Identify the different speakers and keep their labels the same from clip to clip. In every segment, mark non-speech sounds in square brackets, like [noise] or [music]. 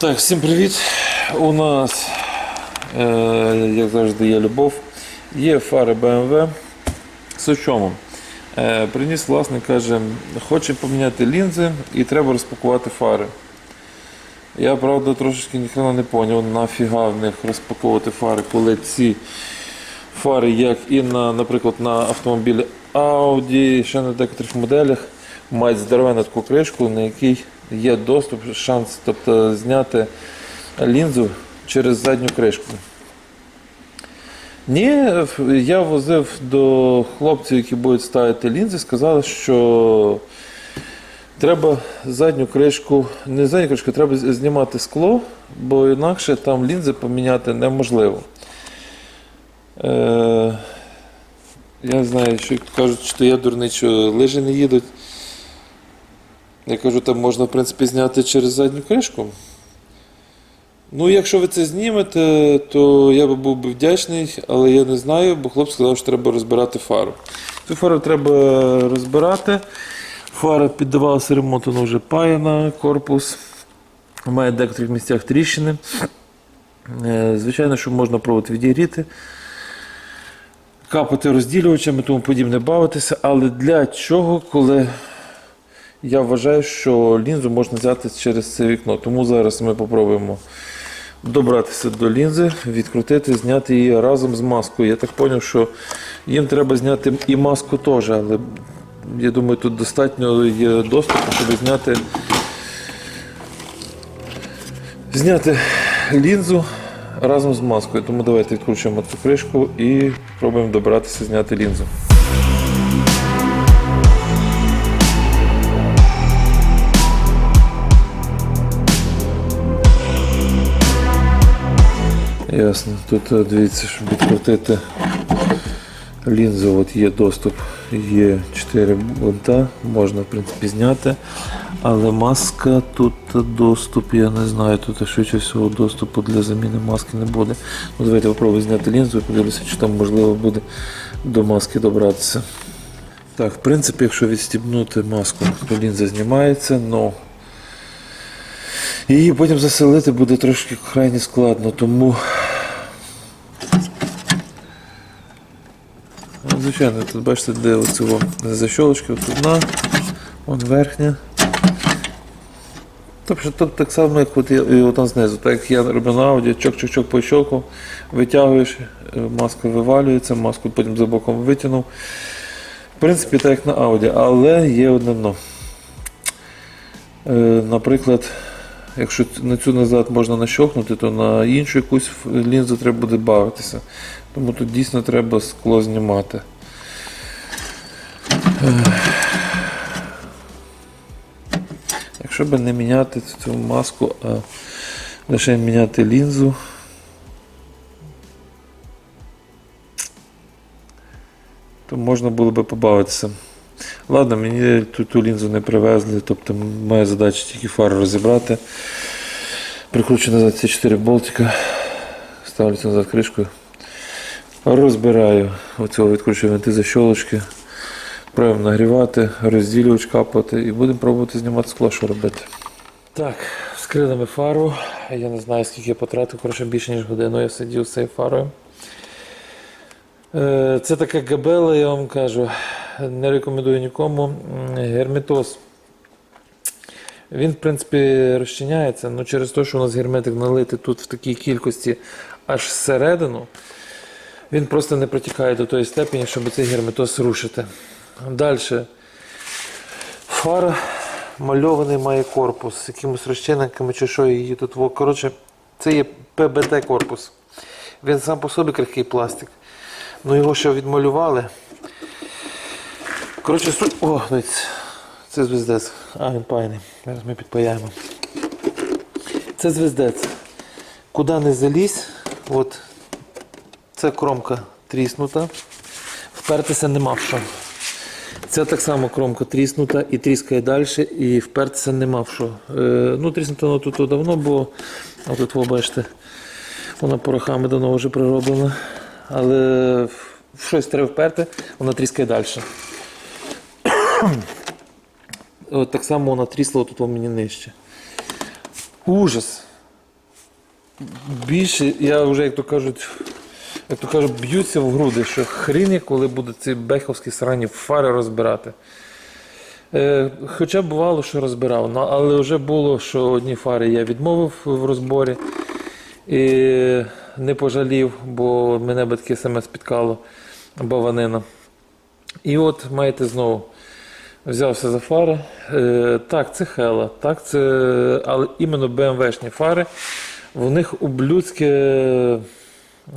Speaker 1: Так, всім привіт. У нас, е, як завжди, є любов. Є фари BMW. З? Е, приніс власник, каже, хоче поміняти лінзи і треба розпакувати фари. Я, правда, трошечки ніхрена не зрозумів, нафіга в них розпаковувати фари, коли ці фари, як і на, наприклад, на автомобілі Audi, ще на декотрих моделях, мають здоровенну таку кришку, на якій є доступ, шанс тобто, зняти лінзу через задню кришку. Ні, я возив до хлопців, які будуть ставити лінзи, сказали, що треба задню кришку, не задню кришку, треба знімати скло, бо інакше там лінзи поміняти неможливо. Е, я знаю, що кажуть, що я дурний, що лижі не їдуть. Я кажу, там можна, в принципі, зняти через задню кришку. Ну, якщо ви це знімете, то я би був би вдячний, але я не знаю, бо хлоп сказав, що треба розбирати фару. Цю фару треба розбирати. Фара піддавалася ремонту, вона вже паяна, корпус. Має в декотрих місцях тріщини. Е, Звичайно, що можна пробувати відігріти, капати розділювачами, тому подібне бавитися. Але для чого, коли я вважаю, що лінзу можна взяти через це вікно. Тому зараз ми спробуємо добратися до лінзи, відкрутити, зняти її разом з маскою. Я так зрозумів, що їм треба зняти і маску теж, але я думаю, тут достатньо є доступу, щоб зняти, зняти лінзу разом з маскою. Тому давайте відкручуємо цю кришку і спробуємо добратися зняти лінзу. Ясно. Тут е, дивіться, щоб відкрутити лінзу, от є доступ, є 4 бунта, можна в принципі зняти. Але маска тут доступ, я не знаю, тут швидше всього доступу для заміни маски не буде. Ну, Давайте попробую зняти лінзу і подивлюся, чи там можливо буде до маски добратися. Так, в принципі, якщо відстібнути маску, то лінза знімається, але її потім заселити буде трошки крайне складно, тому. Звичайно, тут бачите, де оце во защолочка, от одна, вон верхня. Тобто тут так само, як от, і от знизу, так як я роблю на ауді, чок-чок-чок пощолкав, витягуєш, е, маска вивалюється, маску потім за боком витягнув. В принципі, так як на ауді, але є одне дно. Е, Наприклад, якщо на цю назад можна нащохнути, то на іншу якусь лінзу треба буде бавитися. Тому тут дійсно треба скло знімати. Якщо би не міняти цю маску, а лише міняти лінзу. То можна було би побавитися. Ладно, мені ту, ту лінзу не привезли, тобто моя задача тільки фару розібрати. Прикручу назад ці 4 болтика, ставлю назад кришкою. Розбираю оцього відкручую винти защолочки. Пробуємо нагрівати, розділювач капати і будемо пробувати знімати скло, що робити. Так, вскрили ми фару. Я не знаю, скільки я потратив, коротше, більше ніж годину я сидів з цією фарою. Е, Це така габела, я вам кажу. Не рекомендую нікому. Герметоз. Він, в принципі, розчиняється, але через те, що у нас герметик налитий тут в такій кількості аж всередину, він просто не протікає до тої степені, щоб цей герметоз рушити. Далі. Фара мальований має корпус з якимось розчинниками чи що її тут. Коротше, це є ПБТ корпус. Він сам по собі крихкий пластик. Ну його ще відмалювали. Коротше, суть. О. Це звездець. А, він пайний. Зараз ми підпаяємо. Це звездець. Куди не залізь, от ця кромка тріснута. Впертися нема в що. Це так само кромка тріснута і тріскає далі, і впертися нема в що. Е, ну, тріснута воно тут давно, бо тут ви бачите, вона порохами давно вже прироблена. Але в щось треба вперти, вона тріскає далі. [coughs] От так само вона трісла тут мені нижче. Ужас. більше, я вже, як то кажуть, як то кажуть, б'ються в груди, що хрін, коли будуть ці беховські срані фари розбирати. Е, хоча бувало, що розбирав, але вже було, що одні фари я відмовив в розборі і не пожалів, бо мене би таке саме спіткало баванина. І от маєте знову. Взявся за фари. Е, так, це Хела, так, це, але іменно BMW-шні фари. В них ублюдське,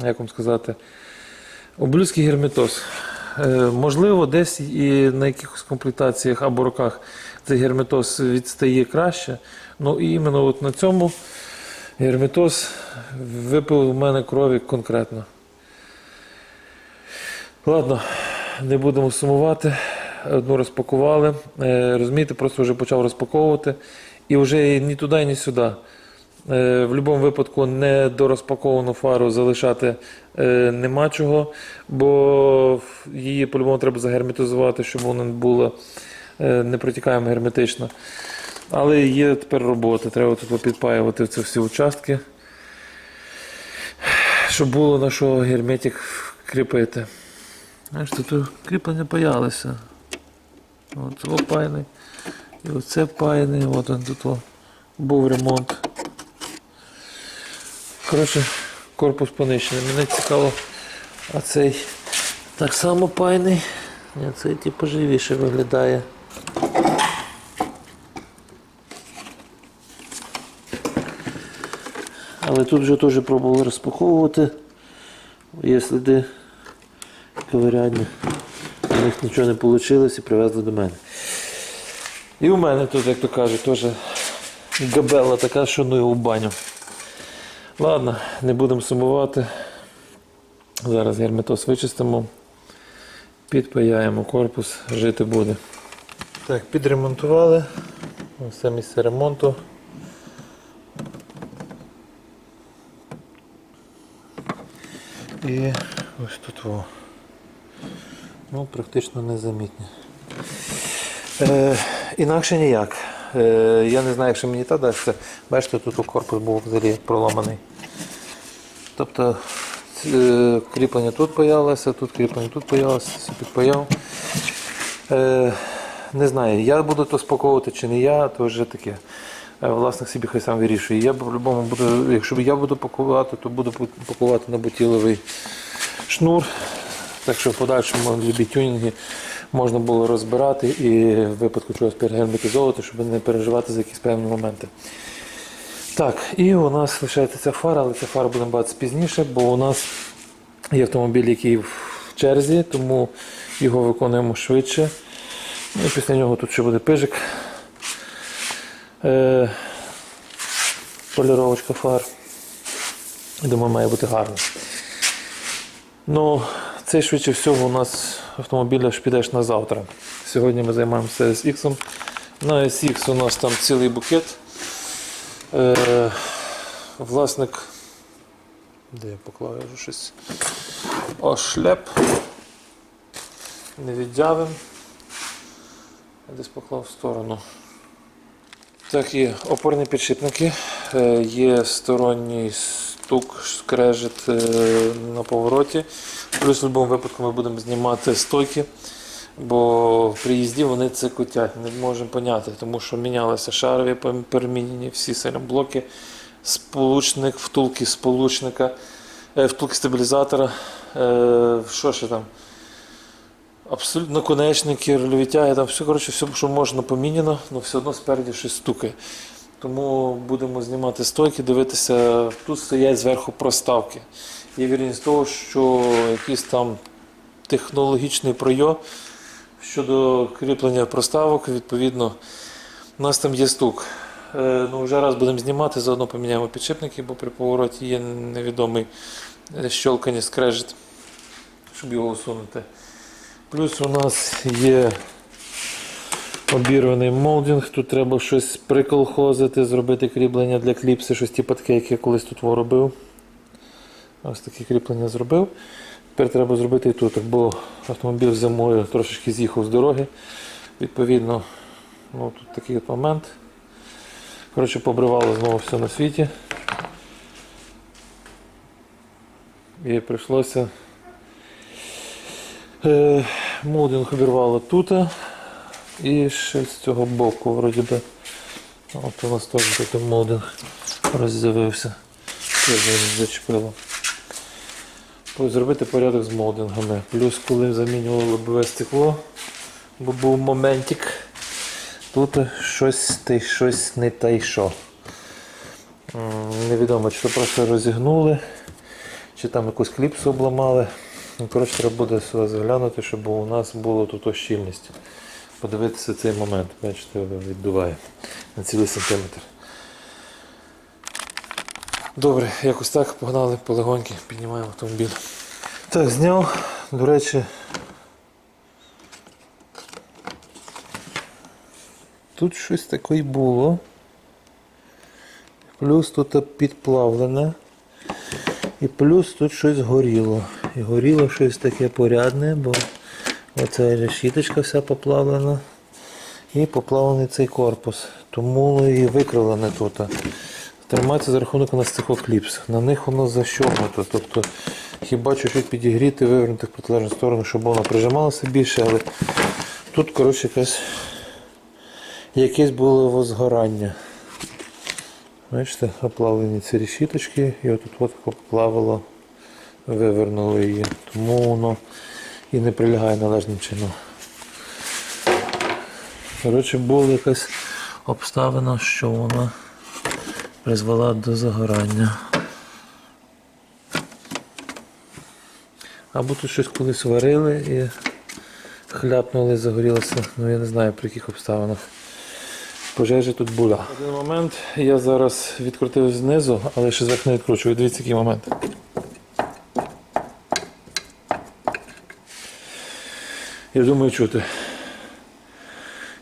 Speaker 1: як вам сказати, ублюдський герметоз. Е, можливо, десь і на якихось комплектаціях або роках цей герметоз відстає краще. Ну і іменно от на цьому герметоз випив у мене крові конкретно. Ладно, не будемо сумувати. Одну розпакували. Е, Розумієте, просто вже почав розпаковувати. І вже ні туди, ні сюди. Е, В будь-якому випадку не дорозпаковану фару залишати е, нема чого, бо її по-любому треба загерметизувати, щоб вона була е, не герметично. Але є тепер робота. Треба тут підпаювати ці всі участки, щоб було на що герметик кріпити. Знаєш, тут кріплення паялися. От о пайний. І оце пайний, от он тут був ремонт. Коротше, корпус понищений. Мене цікаво, а цей так само пайний. Ні, цей типу живіше виглядає. Але тут вже теж пробували розпаковувати. Є сліди ковиряння. У них нічого не вийшло і привезли до мене. І у мене тут, як то кажуть, теж габела така, що ну його в баню. Ладно, не будемо сумувати. Зараз герметоз вичистимо, підпаяємо корпус, жити буде. Так, підремонтували. Це місце ремонту. І ось тут во. Ну, практично незамітні. Е, інакше ніяк. Е, я не знаю, якщо мені та дасться. Бачите, тут у корпус був взагалі проламаний. Тобто е, кріплення тут появилося, тут кріплення тут появилося, все підпаяв. Е, не знаю, я буду то спаковувати чи не я, то вже таке. Е, Власник собі хай сам вирішує. Я по-любому буду, якщо я буду пакувати, то буду пакувати на бутіловий шнур. Так що в подальшому любі тюнінги можна було розбирати і в випадку чогось перегерметизовувати, щоб не переживати за якісь певні моменти. Так, і у нас лишається ця фара, але ця фара будемо бачити пізніше, бо у нас є автомобіль, який в черзі, тому його виконуємо швидше. Ну, і після нього тут ще буде пижик. Е, поліровочка фар. Думаю, має бути гарно. Ну, цей швидше всього у нас автомобіль аж підеш на завтра. Сьогодні ми займаємося SX. На SX у нас там цілий букет. Е, власник. Де я поклав я вже щось? О, шлеп. Не віддявим. Я Десь поклав в сторону. Так, є опорні підшипники, е, є сторонній стук, скрежет е, на повороті. Плюс в будь-якому випадку ми будемо знімати стойки, бо при їзді вони це котять, не можемо поняти, тому що мінялися шарові перемінені, всі блоки, сполучник, втулки сполучника, е, втулки стабілізатора. е, Що ще там? Абсолютно наконечники, рольові тяги, там все, коротше, все, що можна поміняно, але все одно спереді щось стукає. Тому будемо знімати стойки, дивитися, тут стоять зверху проставки. Є вірність того, що якийсь там технологічний пройом щодо кріплення проставок, відповідно, у нас там є стук. Е, ну, вже раз будемо знімати, заодно поміняємо підшипники, бо при повороті є невідомий е, щелкання скрежет, щоб його усунути. Плюс у нас є обірваний молдинг, тут треба щось приколхозити, зробити кріплення для кліпси, щось типу таке, яке я колись тут робив. Ось таке кріплення зробив. Тепер треба зробити і тут, бо автомобіль зимою трошечки з'їхав з дороги. Відповідно, ну, тут такий от момент. Коротше, побривало знову все на світі. І прийшлося. Е, молдинг обірвало тут. І ще з цього боку, вроді би. От у нас теж молдинг роззявився. Зачепило. Зробити порядок з молдингами. Плюс, коли замінювали лобове стекло, бо був моментик, тут щось, та й щось не та й що. Невідомо, чи то просто розігнули, чи там якусь кліпсу обламали. Ну, Коротше, треба буде сюди заглянути, щоб у нас було тут щільність. Подивитися цей момент. Бачите, віддуває на цілий сантиметр. Добре, якось так погнали полегоньки, піднімаємо автомобіль. Так, зняв. До речі. Тут щось таке було. Плюс тут підплавлене. І плюс тут щось горіло. І горіло щось таке порядне, бо оця решіточка вся поплавлена. І поплавлений цей корпус. Тому і викривлене тут. Тримається за рахунок у нас цих кліпс. На них воно защогнуто. Тобто хіба чуть-чуть підігріти, вивернути в протилежну сторону, щоб воно прижималося більше, але тут, коротше, якесь, якесь було возгорання. Бачите, оплавлені ці решіточки, і отут от поплавило, вивернули її. Тому воно і не прилягає належним чином. Коротше, була якась обставина, що вона призвела до загорання. Або тут щось колись варили і хляпнули, загорілося. Ну я не знаю при яких обставинах. Пожежа тут була. Один момент я зараз відкрутив знизу, але ще зверху не відкручую. Дивіться, який момент. Я думаю, чути.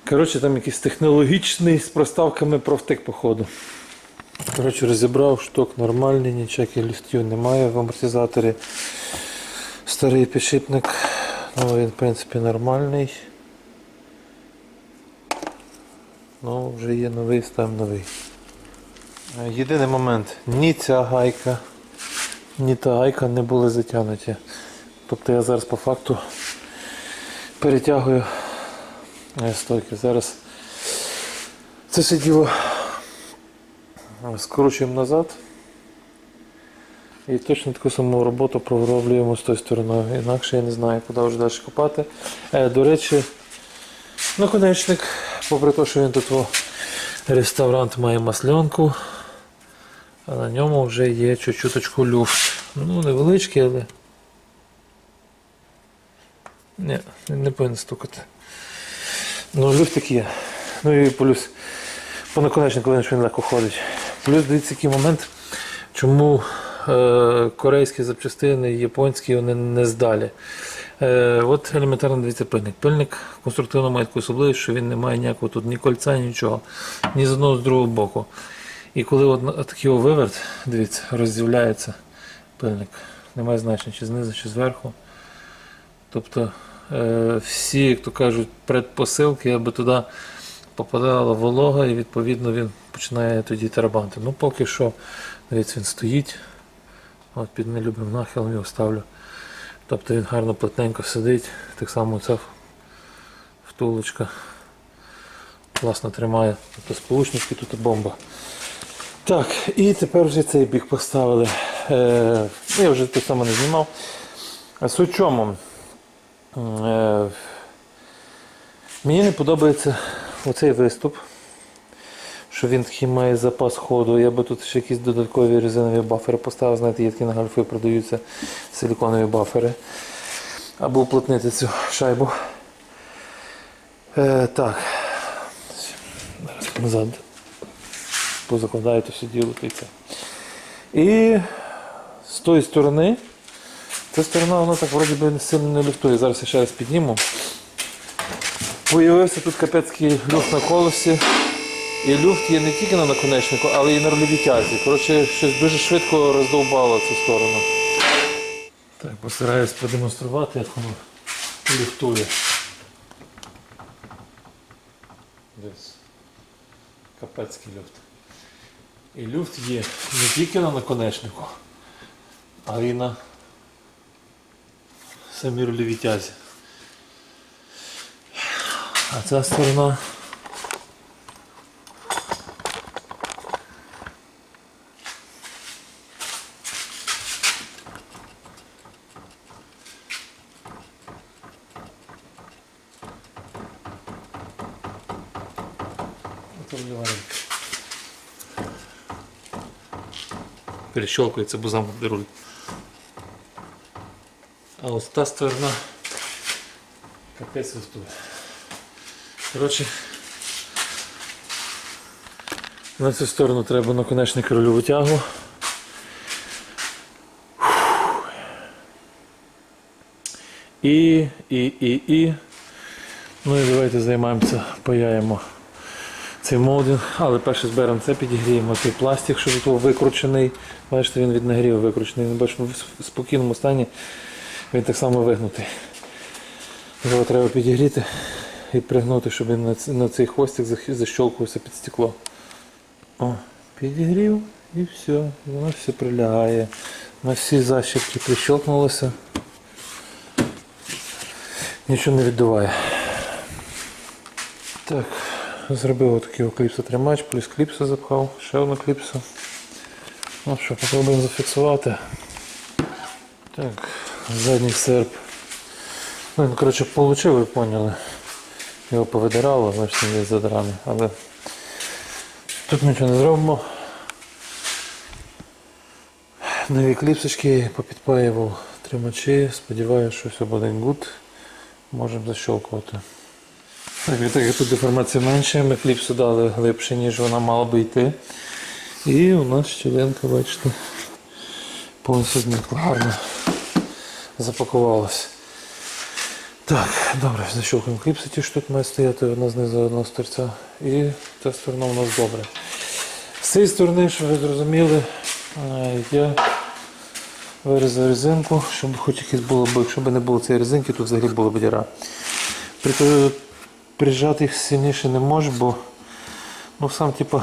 Speaker 1: Коротше, там якийсь технологічний з проставками профтик, походу. Коротше, розібрав, шток нормальний, ніяких ліфтів немає в амортизаторі. Старий підшипник, ну він в принципі нормальний. Ну, вже є новий, ставимо новий. Е, Єдиний момент, ні ця гайка, ні та гайка не були затягнуті. Тобто я зараз по факту перетягую е, стойки. Зараз це все діло скручуємо назад. І точно таку саму роботу пророблюємо з тої сторони. Інакше я не знаю, куди вже далі копати. Е, до речі, наконечник, попри те, що він тут реставрант має масленку, а на ньому вже є чуть-чуточку люфт. Ну, невеличкий, але. Ні, не повинен стукати. Ну, люфтик є. Ну і плюс по наконечнику він легко ходить. Плюс дивіться який момент, чому е, корейські запчастини, японські вони не здалі. Е, от елементарно дивіться пильник. Пильник конструктивно має таку особливість, що він не має ніякого тут ні кольця, нічого, ні з одного, з другого боку. І коли от, такий виверт, дивіться, розділяється пильник. Немає значення, чи знизу, чи зверху. Тобто е, всі, як то кажуть, предпосилки, аби туди попадала волога і відповідно він починає тоді тарабанити. Ну поки що, дивіться, він стоїть. От під нелюбим нахилом його ставлю. Тобто він гарно плотненько сидить. Так само ця втулочка класно тримає. Тобто сполучники тут бомба. Так, і тепер вже цей бік поставили. Е, ну, я вже те саме не знімав. А Суть чому? Е, мені не подобається оцей виступ, що він такий має запас ходу. Я би тут ще якісь додаткові резинові бафери поставив. Знаєте, є такі на гольфи продаються силіконові бафери. Або уплотнити цю шайбу. Е, так. Зараз назад. Позакладаю то все діло і. І з тої сторони, ця сторона вона так вроді би сильно не люфтує. Зараз я ще раз підніму. Появився тут капецький люфт на колесі. І люфт є не тільки на наконечнику, але й на рульовій тязі. Коротше, щось дуже швидко роздовбало цю сторону. Так, постараюсь продемонструвати, як воно люфтує. Десь. Капецький люфт. І люфт є не тільки на наконечнику, а й на самі рульові тязі. А ця сторона. Перещелкується, бо замкнутий руль. А ось та сторона капець вистує. Коротше, на цю сторону треба наконечник рульову тягу. І, і, і, і. Ну і давайте займаємося, паяємо цей молдинг, але перше зберемо це, підігріємо цей пластик, що тут викручений. Бачите, він від нагріву викручений. Він бачимо в спокійному стані. Він так само вигнутий. Його треба підігріти і пригнути, щоб він на цей хвостик защолкувався під стекло. О, підігрів і все. Воно все прилягає. На всі защіпки прищелкнулося. Нічого не віддуває. Так, зробив отакий кліпсотримач, плюс кліпсу запхав, ще одну кліпсу. Ну що, попробуємо зафіксувати. Так, задній серп. Ну, коротше, получив, ви поняли. Його повидирало, бачите, десь задраний. Але тут нічого не зробимо. Нові кліпсочки попідпаював тримачі. Сподіваюся, що все буде гуд. Можемо защелкувати. Так, так тут деформація менше, ми кліпсу дали глибше, ніж вона мала би йти. І у нас щілинка, бачите, повністю зникла гарно запакувалась. Так, добре, защелкуємо кліпси, ті, що тут має стояти одна знизу, одна з торця. І ця сторона у нас добре. З цієї сторони, щоб ви зрозуміли, е, я вирізав резинку, щоб хоч якесь було б, якщо б не було цієї резинки, тут взагалі була б діра. При- Прижати їх сильніше не можу, бо ну, сам типу,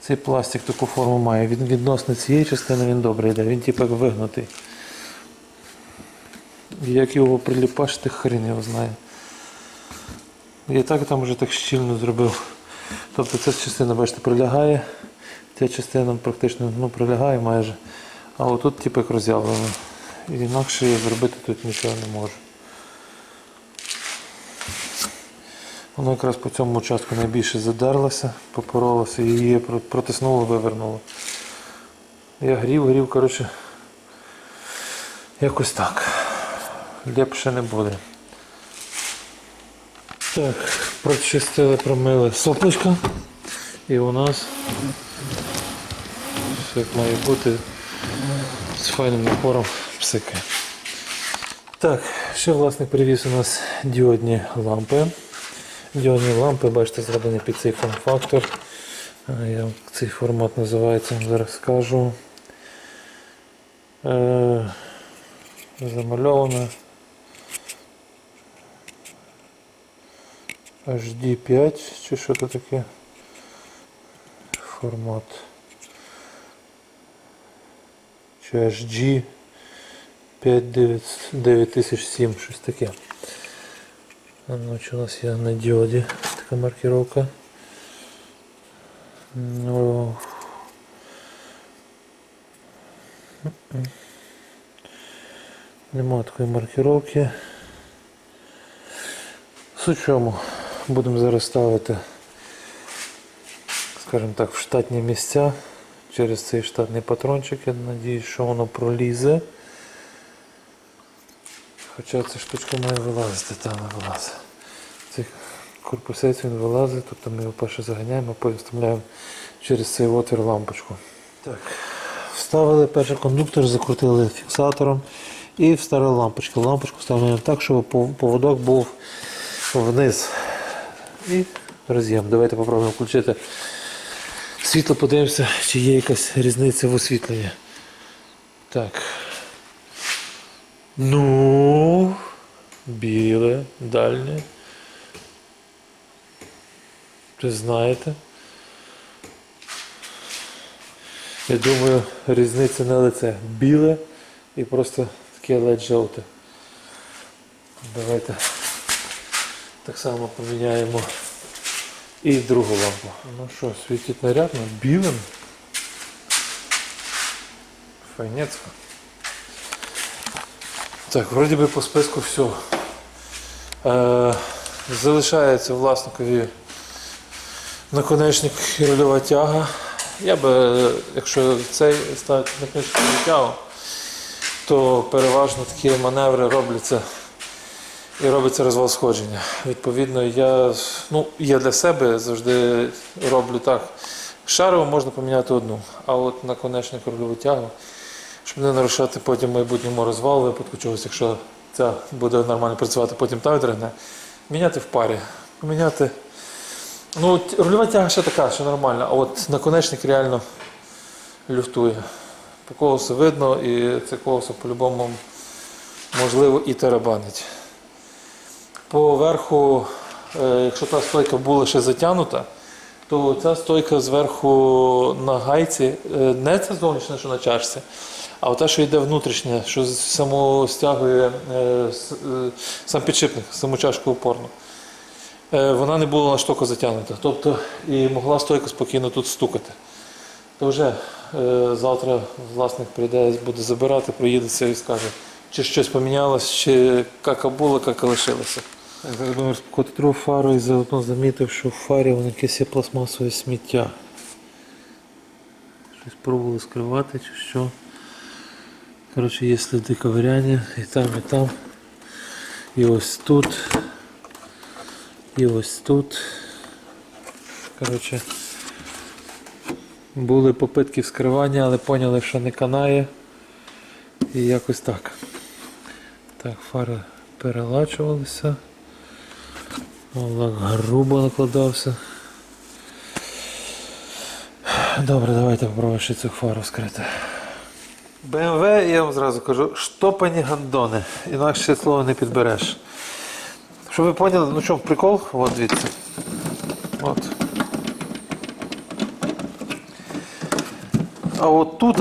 Speaker 1: цей пластик таку форму має. Він відносно цієї частини він добре йде, він типу як вигнутий. Як його приліпашити, хрен його знає. Я так там вже так щільно зробив. Тобто ця частина, бачите, прилягає, ця частина практично ну, прилягає майже. А отут типу як роз'явлено. Інакше я зробити тут нічого не можу. Воно якраз по цьому участку найбільше задерлося, попоролося її про- протиснуло, вивернуло. Я грів, грів, коротше, якось так. Лепше не буде. Так, прочистили, промили соплечко. І у нас все має бути з файним напором псики. Так, ще власник привіз у нас діодні лампи. Діодні лампи, бачите, зроблені під цей форм-фактор. Я цей формат називається, зараз скажу. Е, HD5 чи що це таке? Формат. Чи HG 9007, щось таке. Ну, що у нас є на діоді така маркировка. Ну. Нема такої маркировки. Суть в чому будемо зараз ставити, скажімо так, в штатні місця через цей штатний патрончик. Я надіюсь, що воно пролізе. Хоча ця штучка має вилазити, та не вилазить. Цей корпусець він вилазить, тобто ми його перше заганяємо, а потім через цей отвір лампочку. Так. Вставили перший кондуктор, закрутили фіксатором і вставили лампочку. Лампочку вставляємо так, щоб поводок був вниз. І роз'єм. Давайте попробуємо включити світло, подивимося, чи є якась різниця в освітленні. Так. Ну, біле, дальнє. Ви знаєте. Я думаю, різниця на лице біле і просто таке ледь жовте. Давайте так само поміняємо і другу лампу. Ну що, світить нарядно, білим. Файнецько. Так, вроді би по списку все. Е, залишається власникові наконечник і рульова тяга. Я би, якщо цей ставити наконечник і тягу, то переважно такі маневри робляться і робиться розвал сходження. Відповідно, я, ну, я для себе завжди роблю так. Шарову можна поміняти одну, а от наконечник рульову тягу, щоб не нарушати потім майбутньому розвал, випадку чогось, якщо ця буде нормально працювати, потім та відригне, міняти в парі. Поміняти. Ну, рульова тяга ще така, що нормальна, а от наконечник реально люфтує. По колесу видно, і це колесо по-любому можливо і тарабанить. По верху, е, якщо та стойка була ще затягнута, то ця стойка зверху на гайці, е, не ця зовнішня, що на чашці, а та, що йде внутрішня, що само стягує е, сам підшипник, саму чашку опорну. Вона не була на штоку затягнута. Тобто і могла стойка спокійно тут стукати. То вже завтра власник прийде, буде забирати, проїдеться і скаже, чи щось помінялось, чи кака було, кака лишилося. Розпакувати другу фару і заодно замітив, що в фарі воно якесь є пластмасове сміття. Щось пробували скривати чи що. Коротше, є сліди ковиряння і там, і там. І ось тут. І ось тут. Коротше, були попитки вскривання, але поняли, що не канає. І якось так. Так, фари перелачувалися. Лак грубо накладався. Добре, давайте попробуємо ще цю фару вскрити. BMW, я вам зразу кажу, штопані гандони. Інакше слово не підбереш. Щоб ви поняли, ну чому прикол? От дивіться. От. А от тут,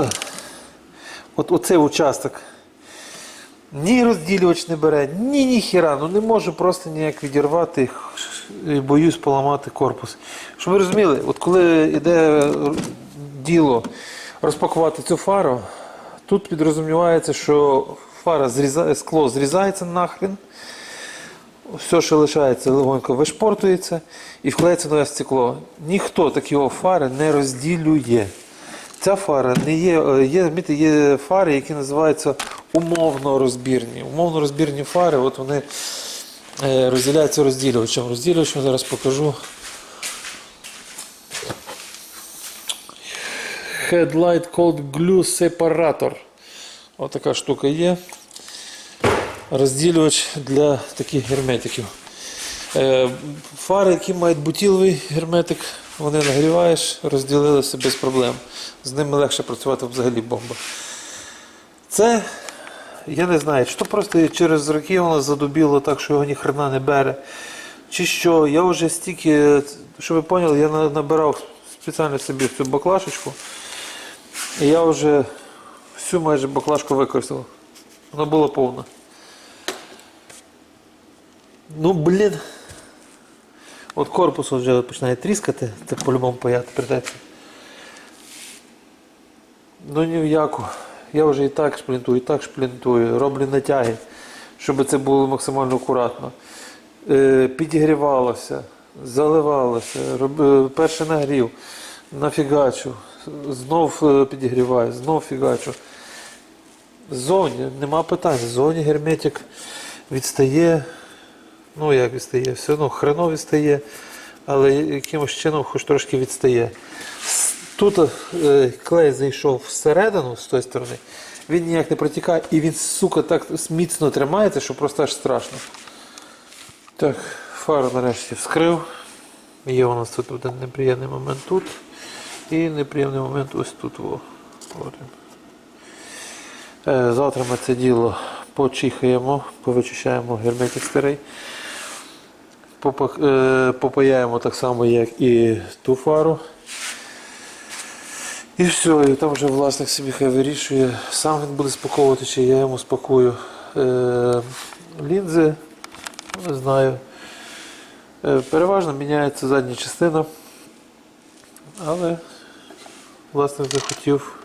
Speaker 1: от оцей участок, ні розділювач не бере, ні ніхіра, ну не можу просто ніяк відірвати і боюсь поламати корпус. Щоб ви розуміли, от коли йде діло розпакувати цю фару, тут підрозумівається, що фара зрізає, скло зрізається нахрен, все, що лишається, легонько вишпортується і вкладається нове стекло. Ніхто такі фари не розділює. Ця фара не є, е, є, є фари, які називаються умовно розбірні. Умовно розбірні фари, от вони е, розділяються розділювачем. Розділювачем зараз покажу. Headlight Cold Glue Separator. Ось така штука є. Розділювач для таких герметиків. Е, Фари, які мають бутіловий герметик, вони нагріваєш, розділилися без проблем. З ними легше працювати взагалі бомба. Це, я не знаю, чи то просто через роки воно задубіло так, що його ніхрена не бере. Чи що, я вже стільки, щоб ви поняли, я набирав спеціально собі цю баклашечку. І я вже всю майже баклажку використав. Вона була повна. Ну, блін. От корпус вже починає тріскати, це по-любому паяти придеться. Ну ні в яку. Я вже і так шплінтую, і так шплінтую, роблю натяги, щоб це було максимально акуратно. Е, підігрівалося, заливалося, роб, е, перший нагрів, нафігачу, знов е, підігріваю, знов фігачу. Ззовні нема питань. Ззовні герметик відстає. Ну, як відстає, все одно хреново відстає, але якимось чином хоч трошки відстає. Тут е, клей зайшов всередину з тої сторони, він ніяк не протікає і він, сука, так міцно тримається, що просто аж страшно. Так, фару нарешті вскрив. Є у нас тут один неприємний момент тут. І неприємний момент ось тут. Во. Е, Завтра ми це діло почихаємо, повичищаємо герметик старий. Е, Попаяємо так само, як і ту фару. І все, і там вже власник собі хай вирішує, сам він буде спаковувати, чи я йому спакую. Е, лінзи, не знаю. Е, переважно міняється задня частина. Але власник захотів,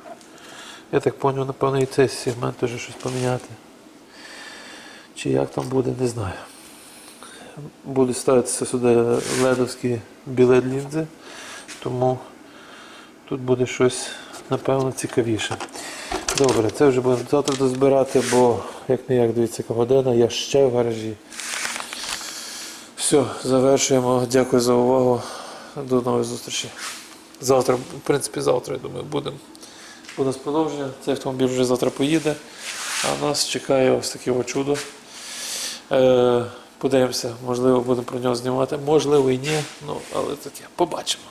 Speaker 1: я так зрозумів, напевно, і цей сегмент теж щось поміняти. Чи як там буде, не знаю. Будуть ставитися сюди ледовські білет лінзи, тому тут буде щось, напевно, цікавіше. Добре, це вже будемо завтра дозбирати, бо як не як дивіться, яка година, я ще в гаражі. Все, завершуємо. Дякую за увагу. До нових зустрічей. Завтра, в принципі, завтра, я думаю, будемо. У продовження. Цей автомобіль вже завтра поїде, а нас чекає ось таке чудо. Подивимося, можливо, будемо про нього знімати, можливо і ні, ну, але таке, побачимо.